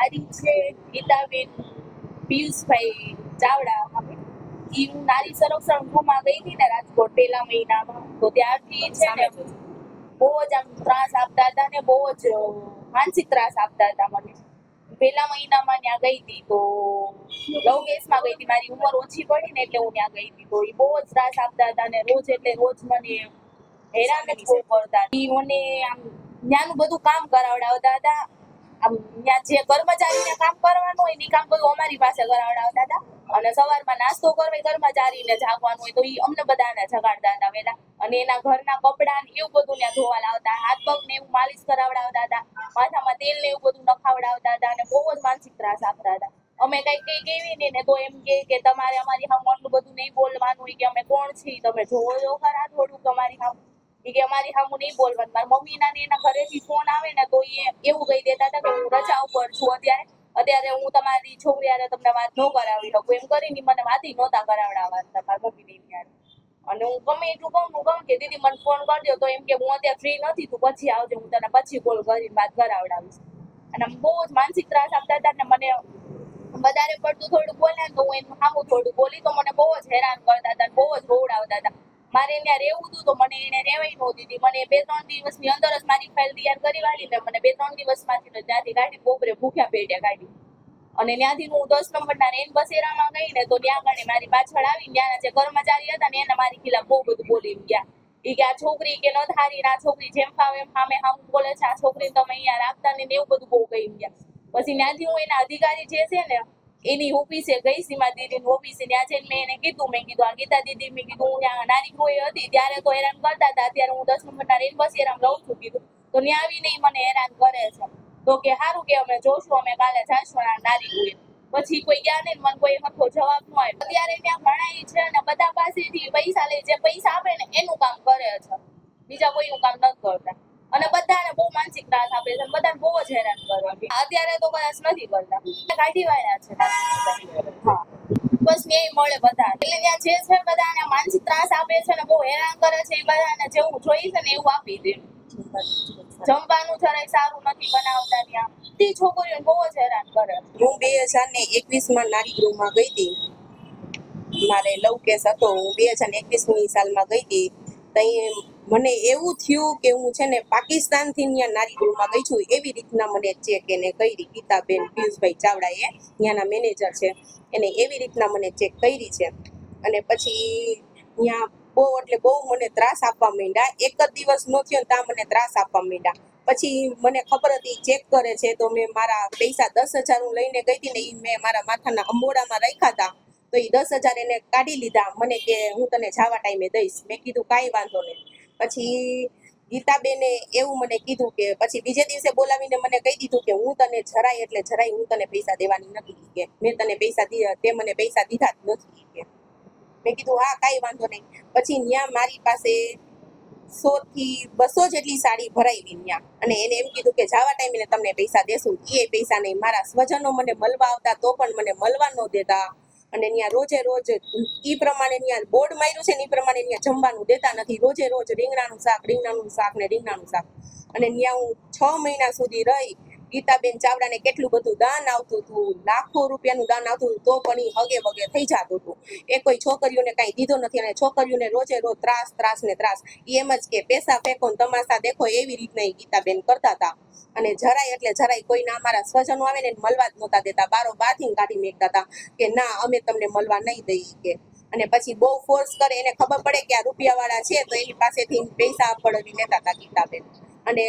મારી છે ગીતાબેન પિયુષભાઈ ચાવડા ઈ હું નારી સંરક્ષણ ગૃહમાં ગઈ હતી ને રાજકોટ પહેલા મહિનામાં તો ત્યારથી છે ને બહુ જ આમ ત્રાસ આપતા હતા ને બહુ જ માનસિક ત્રાસ આપતા હતા મને. પહેલા મહિનામાં ત્યાં ગઈ હતી તો લવ કેસમાં ગઈ હતી. મારી ઉંમર ઓછી પડી ને એટલે હું ત્યાં ગઈ હતી. તો એ બહુ જ ત્રાસ આપતા હતા ને રોજ એટલે રોજ મને હેરાન જ બહુ કરતા મને આમ ત્યાંનું બધું કામ કરાવડાવતા હતા. ત્યાં જે કર્મચારીને કામ કરવાનું હોય ને કામ બધું અમારી પાસે કરાવડાવતા હતા. અને સવારમાં નાસ્તો કરવો કર્મચારી કર્મચારીને જાગવાનું હોય તો એ અમને બધાને જગાડતા હતા વેલા અને એના ઘરના કપડાં ને એવું બધું ત્યાં ધોવા લાવતા હાથ પગ ને એવું માલિશ કરાવડાવતા હતા. માથામાં તેલ ને એવું બધું નખાવડાવતા હતા અને બહુ જ માનસિક ત્રાસ આપતા હતા. અમે કઈ કઈ કેવી ને ને તો એમ કે કે તમારે અમારી સામે આટલું બધું નહીં બોલવાનું હોય કે અમે કોણ છીએ? તમે જોવો ખરા થોડુંક અમારી ઈ કે અમારી સામું નહીં બોલવાનું. મારા મમ્મી ના એના ઘરેથી ફોન આવે ને તો એ એવું કહી દેતા હતા કે હું રજા ઉપર છું અત્યારે. અત્યારે હું તમારી છોકરી હારે તમને વાત ન કરાવી શકું. એમ કરીને મને વાતી નહોતા કરાવડાવવા મારા મમ્મી ને. અને હું ગમે એટલું કહું હું કહું કે દીદી મને ફોન કરજો. તો એમ કે હું અત્યારે ફ્રી નથી, તું પછી આવજો, હું તને પછી કોલ કરીને વાત કરાવડાવીશ. અને બહુ જ માનસિક ત્રાસ આપતા હતા ને મને વધારે પડતું થોડું બોલે તો હું એનું સામું થોડું બોલી તો મને બહુ જ હેરાન કરતા હતા બહુ જ રોવડાવતા હતા. મારે ત્યાં રહેવું હતું તો મને એને રહેવાય ન દીધી. મને બે ત્રણ દિવસની અંદર જ મારી ફાઇલ તૈયાર કરી વાળી ને મને બે ત્રણ દિવસમાંથી ત્યાંથી કાઢી બપોરે ભૂખ્યા પેટે કાઢી અને ત્યાંથી હું દસ નંબરના રેન બસેરામાં ગઈ ને તો ત્યાં આગળ મારી પાછળ આવી ત્યાંના જે કર્મચારી હતા ને એને મારી ખિલાફ બહુ બધું બોલી ગયા. ઈ કે આ છોકરી કે ન ધારી આ છોકરી જેમ ફાવે એમ ફામે હામ બોલે છે, આ છોકરીને તમે અહીંયા રાખતા ને એવું બધું બહુ કહી ગયા. પછી ત્યાંથી હું એના અધિકારી જે છે ને એની ઓફિસે ગઈ સીમા દીદીની ઓફિસે. ત્યાં જઈને મેં એને કીધું, મેં કીધું, આ ગીતા દીદી, મેં કીધું, હું ત્યાં નારી ગૃહે હતી, ત્યારે તો હેરાન કરતા હતા. અત્યારે હું દસ નંબરના બસ બસેરામાં રહું છું, કીધું. તો ત્યાં આવીને મને હેરાન કરે છે. તો કે સારું કે અમે જોશું, અમે કાલે જાશું નારી ગૃહે પછી કોઈ ગયા નહીં મને કોઈ હરખો જવાબ ન આવ્યો અત્યારે ત્યાં ભણાય છે અને બધા પાસેથી પૈસા લે જે પૈસા આપે ને એનું કામ કરે છે. બીજા કોઈનું કામ નથી કરતા. અને બધાને બહુ માનસિક ત્રાસ આપે છે બધાને બહુ જ હેરાન કરે અત્યારે તો કદાચ નથી કરતા કાઢી વાળ્યા છે? હા. બસ ન્યાય મળે બધા એટલે ત્યાં જે છે બધાને માનસિક ત્રાસ આપે છે ને બહુ હેરાન કરે છે એ બધાને જેવું જોઈ છે ને એવું આપી દે. જમવાનું જરાય સારું નથી બનાવતા ત્યાં. તે છોકરીઓને બહુ જ હેરાન કરે હું બે હજાર ને એકવીસમાં નારી ગૃહમાં ગઈ હતી. મારે લવ કેસ હતો. હું બે હજાર એકવીસની સાલમાં ગઈ હતી. તઈ મને એવું થયું કે હું છે ને પાકિસ્તાનથી ત્યાં નારી ગૃહમાં ગઈ છું. એવી રીતના મને ચેક એને કરી ગીતાબેન પિયુષભાઈ ચાવડાએ ત્યાંના મેનેજર છે, એને એવી રીતના મને ચેક કરી છે. અને પછી ત્યાં બહુ, એટલે બહુ મને ત્રાસ આપવા માંડ્યા. એક જ દિવસ નો થયો ત્યાં મને ત્રાસ આપવા માંડ્યા. પછી મને ખબર હતી, ચેક કરે છે તો મેં મારા પૈસા દસ હજાર હું લઈને ગઈ હતી ને એ મેં મારા માથાના અંબોડામાં રાખ્યા હતા. તો એ દસ હજાર એને કાઢી લીધા. મને કે હું તને જવા ટાઈમે દઈશ. મેં કીધું કાંઈ વાંધો નહીં. પછી ગીતાબેને એવું મને કીધું કે પછી બીજે દિવસે બોલાવીને મને કહી દીધું કે હું તને જરાય એટલે જરાય હું તને પૈસા દેવાની નથી કે મેં તને પૈસા તે મને પૈસા દીધા જ નથી કે. મેં કીધું, હા, કાંઈ વાંધો નહીં. પછી ત્યાં મારી પાસે સો થી બસો જેટલી સાડી ભરાવી ત્યાં અને એને એમ કીધું કે જવા ટાઈમે તમને પૈસા દેશું. એ પૈસા નહીં મારા સ્વજનો મને મળવા આવતા તો પણ મને મળવા ન દેતા. અને ત્યાં રોજે રોજ ઈ પ્રમાણે ત્યાં બોર્ડ માર્યું છે ને ઈ પ્રમાણે ત્યાં જમવાનું દેતા નથી. રોજે રોજ રીંગણાનું શાક રીંગણાનું શાક ને રીંગણાનું શાક. અને ત્યાં હું છ મહિના સુધી રહી ગીતાબેન ચાવડાને કેટલું બધું દાન આવતું હતું, લાખો રૂપિયાનું દાન આવતું હતું, તો પણ એ હગે વગે થઈ જતું હતું. એ કોઈ છોકરીઓને કાંઈ દીધો નથી અને છોકરીઓને રોજે રોજ ત્રાસ ત્રાસ ને ત્રાસ. એમ જ કે પૈસા ફેંકો ને તમાશા દેખો એવી રીતના એ ગીતાબેન કરતા હતા. અને જરાય એટલે જરાય કોઈના અમારા સ્વજનો આવે ને મળવા જ નહોતા દેતા. બારો બાથી કાઢી મેકતા હતા કે ના, અમે તમને મળવા નહીં દઈએ કે. અને પછી બહુ ફોર્સ કરે, એને ખબર પડે કે આ રૂપિયાવાળા છે તો એની પાસેથી પૈસા પડવી લેતા હતા ગીતાબેન. અને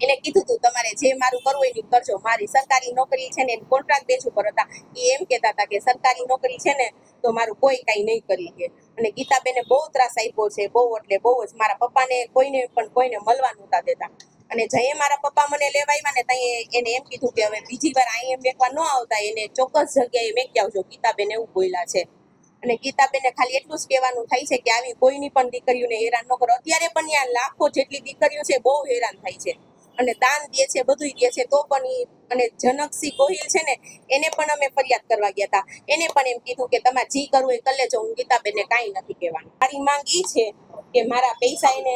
એને કીધું તું, તમારે જે મારું કરવું એની કરજો. મારી સરકારી નોકરી છે ને કોન્ટ્રાક્ટ બેચ ઉપર હતા. એ એમ કહેતા હતા કે સરકારી નોકરી છે ને, તો મારું કોઈ કાંઈ નહીં કરી દે. અને ગીતાબેને બહુ ત્રાસ આપ્યો છે, બહુ એટલે બહુ જ. મારા પપ્પાને કોઈને પણ કોઈને મળવા નહોતા દેતા. અને જઈએ મારા પપ્પા મને લેવા આવ્યા ને ત્યાં એને એમ કીધું કે હવે બીજી વાર અહીંયા મેકવા ન આવતા, એને ચોક્કસ જગ્યાએ મેકી આવજો. ગીતાબેન એવું બોલ્યા છે. અને ગીતાબેને ખાલી એટલું જ કહેવાનું થાય છે કે આવી કોઈની પણ દીકરીઓને હેરાન ન કરો. અત્યારે પણ ત્યાં લાખો જેટલી દીકરીઓ છે બહુ હેરાન થાય છે. અને દાન દે છે બધું દે છે, તો પણ એ અને જનકસિંહ ગોહિલ છે ને, એને પણ અમે ફરિયાદ કરવા ગયા હતા એને પણ એમ કીધું કે તમારે જી કરવું એ કલે જો હું ગીતાબેનને કાંઈ નથી કહેવાનું. મારી માંગ એ છે કે મારા પૈસા એને,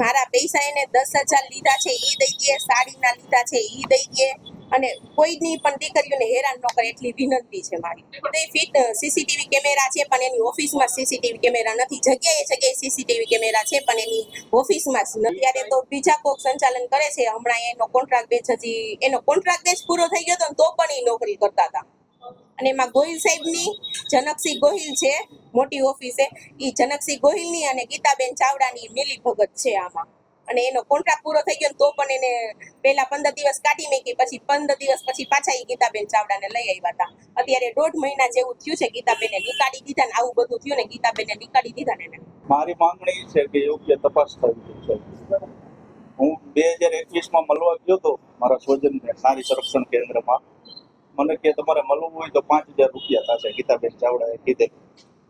મારા પૈસા એને દસ હજાર લીધા છે એ દઈ દે, સાડીના લીધા છે એ દઈ દે. અને કોઈની પણ દીકરીઓને હેરાન ન કરે એટલી વિનંતી છે મારી. તે ફિટ સીસીટીવી કેમેરા છે, પણ એની ઓફિસમાં સીસીટીવી કેમેરા નથી. જગ્યાએ જગ્યાએ સીસીટીવી કેમેરા છે, પણ એની ઓફિસમાં જ નથી. ત્યારે તો બીજા કોક સંચાલન કરે છે. હમણાં એનો કોન્ટ્રાક્ટ બેચ હજી, એનો કોન્ટ્રાક્ટ બેચ પૂરો થઈ ગયો હતો તો પણ એ નોકરી કરતા હતા. અને એમાં ગોહિલ સાહેબની, જનકસિંહ ગોહિલ છે, મોટી ઓફિસે. એ જનકસિંહ ગોહિલની અને ગીતાબેન ચાવડાની મિલી ભગત છે આમાં. અને એનો કોન્ટ્રાક્ટ પૂરો થઈ ગયો તો પણ એને પહેલા પંદર દિવસ કાઢી મૂકી, પછી પંદર દિવસ પછી પાછા એ ગીતાબેન ચાવડાને લઈ આવ્યા હતા. અત્યારે દોઢ મહિના જેવું થયું છે ગીતાબેને નીકાળી દીધા ને આવું બધું થયું ને ગીતાબેને નીકાળી દીધા ને મારી માંગણી છે કે યોગ્ય તપાસ થવી છે હું બે હજાર એકવીસમાં મળવા ગયો હતો મારા સ્વજનને નારી સંરક્ષણ કેન્દ્રમાં, મને કે તમારે મળવું હોય તો પાંચ હજાર રૂપિયા થશે, ગીતાબેન ચાવડાએ કીધે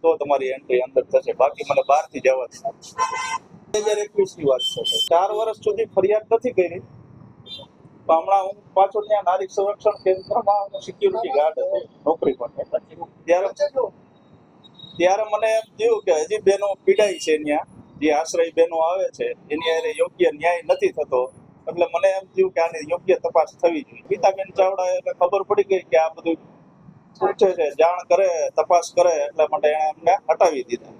તો તમારી એન્ટ્રી અંદર થશે. બાકી મને બહારથી જવા બે હજાર એકવીસની વાત છે. ચાર વર્ષ સુધી ફરિયાદ નથી કરી. હમણાં હું પાછો ત્યાં નારી સંરક્ષણ કેન્દ્રમાં સિક્યુરિટી ગાર્ડ હતો, નોકરી પણ ત્યારે ત્યારે મને એમ થયું કે હજી બેનો પીડાય છે ત્યાં. જે આશ્રય બેનો આવે છે, એની અરે યોગ્ય ન્યાય નથી થતો. એટલે મને એમ થયું કે આની યોગ્ય તપાસ થવી જોઈએ. ગીતાબેન ચાવડા એટલે ખબર પડી ગઈ કે આ બધું પૂછે છે, જાણ કરે, તપાસ કરે, એટલે માટે એણે એમને હટાવી દીધા.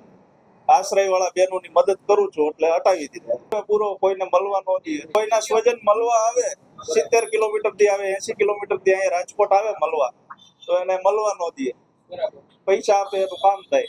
આશ્રય વાળા બહેનોની મદદ કરું છું એટલે હટાવી દીધા. પૂરો કોઈને મળવા ન દઈએ કોઈના સ્વજન મળવા આવે સિત્તેર કિલોમીટરથી આવે એસી કિલોમીટરથી અહીંયા રાજકોટ આવે મળવા તો એને મળવા ન દે. પૈસા આપે એનું કામ થાય.